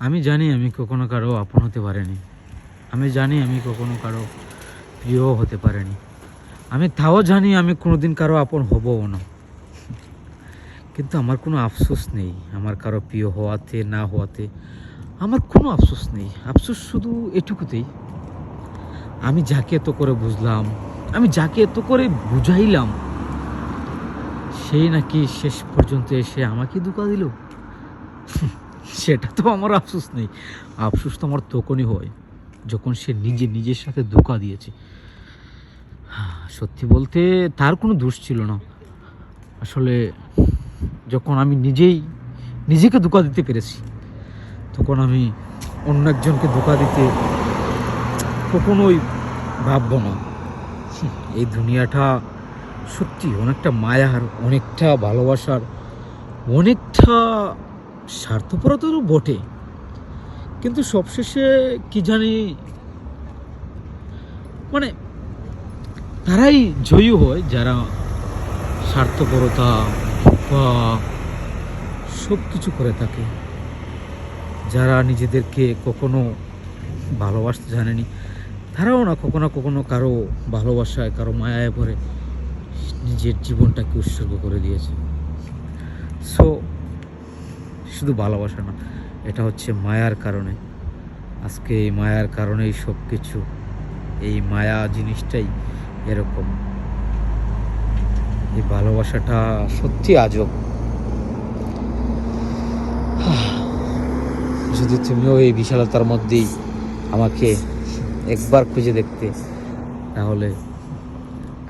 আমি জানি আমি কখনো কারও আপন হতে পারিনি। আমি জানি আমি কখনো কারও প্রিয় হতে পারিনি। আমি তাও জানি আমি কোনোদিন কারও আপন হবও না। কিন্তু আমার কোনো আফসোস নেই। আমার কারও প্রিয় হওয়াতে, না হওয়াতে আমার কোনো আফসোস নেই। আফসোস শুধু এটুকুতেই। আমি যাকে এত করে বুঝলাম, আমি যাকে এত করে বুঝাইলাম, সেই নাকি শেষ পর্যন্ত এসে আমাকে ধোকা দিল? সেটা তো আমার আফসোস নেই। আফসোস তো আমার তখনই হয়, যখন সে নিজে নিজের সাথে ধোকা দিয়েছে। সত্যি বলতে তার কোনো দোষ ছিল না। আসলে যখন আমি নিজেই নিজেকে ধোকা দিতে পেরেছি, তখন আমি অন্য একজনকে ধোকা দিতে কখনোই ভাববো না। এই দুনিয়াটা সত্যি অনেকটা মায়ার, অনেকটা ভালোবাসার, অনেকটা স্বার্থপরতারও বটে। কিন্তু সবশেষে কি জানি মানে তারাই জয়ী হয় যারা স্বার্থপরতা, বা সব কিছু করে থাকে। যারা নিজেদেরকে কখনো ভালোবাসতে জানেনি, তারাও না কখনো কখনো কারও ভালোবাসায়, কারও মায়ায় পড়ে নিজের জীবনটাকে উৎসর্গ করে দিয়েছে। সো শুধু ভালোবাসা না, এটা হচ্ছে মায়ার কারণে। আজকে এই মায়ার কারণেই সব কিছু এই মায়া জিনিসটাই এরকম। এই ভালোবাসাটা সত্যি আজব। যদি তুমিও এই বিশালতার মধ্যেই আমাকে একবার খুঁজে দেখতে, তাহলে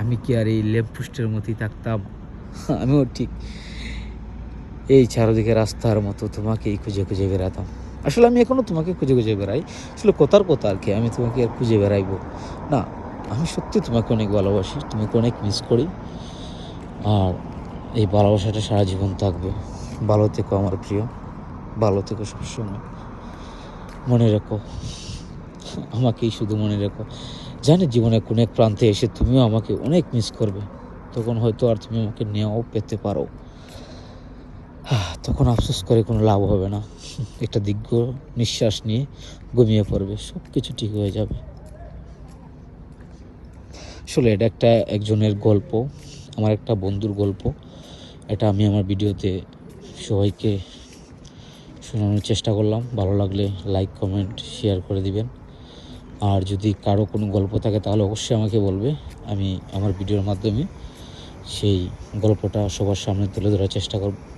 আমি কি আর এই ল্যাম্পপোস্টের মতোই থাকতাম? আমিও ঠিক। এই চারদিকে রাস্তার মতো তোমাকেই খুঁজে খুঁজে বেড়াতাম। আসলে আমি এখনও তোমাকে খুঁজে খুঁজে বেড়াই। আসলে কোথার কথা আর কি, আমি তোমাকে আর খুঁজে বেড়াইবো। না, আমি সত্যি তোমাকে অনেক ভালোবাসি, তোমাকে অনেক মিস করি। আর এই ভালোবাসাটা সারা জীবন থাকবে। ভালো থেকো আমার প্রিয়। ভালো থেকো সবসময়। মনে রেখো। আমাকেই শুধু মনে রেখো। জানি জীবনে কোনো এক প্রান্তে এসে তুমিও আমাকে অনেক মিস করবে। তখন হয়তো আর তুমি আমাকে নেওয়াও পেতে পারো। তখন আফসোস করে কোনো লাভ হবে না। একটা দীর্ঘ নিঃশ্বাস নিয়ে ঘুমিয়ে পড়বে সব কিছু ঠিক হয়ে যাবে। আসলে এটা একটা একজনের গল্প, আমার একটা বন্ধুর গল্প। এটা আমি আমার ভিডিওতে সবাইকে শোনানোর চেষ্টা করলাম। ভালো লাগলে লাইক, কমেন্ট, শেয়ার করে দিবেন। আর যদি কারও কোনো গল্প থাকে, তাহলে অবশ্যই আমাকে বলবে। আমি আমার ভিডিওর মাধ্যমে সেই গল্পটা সবার সামনে তুলে ধরার চেষ্টা করব।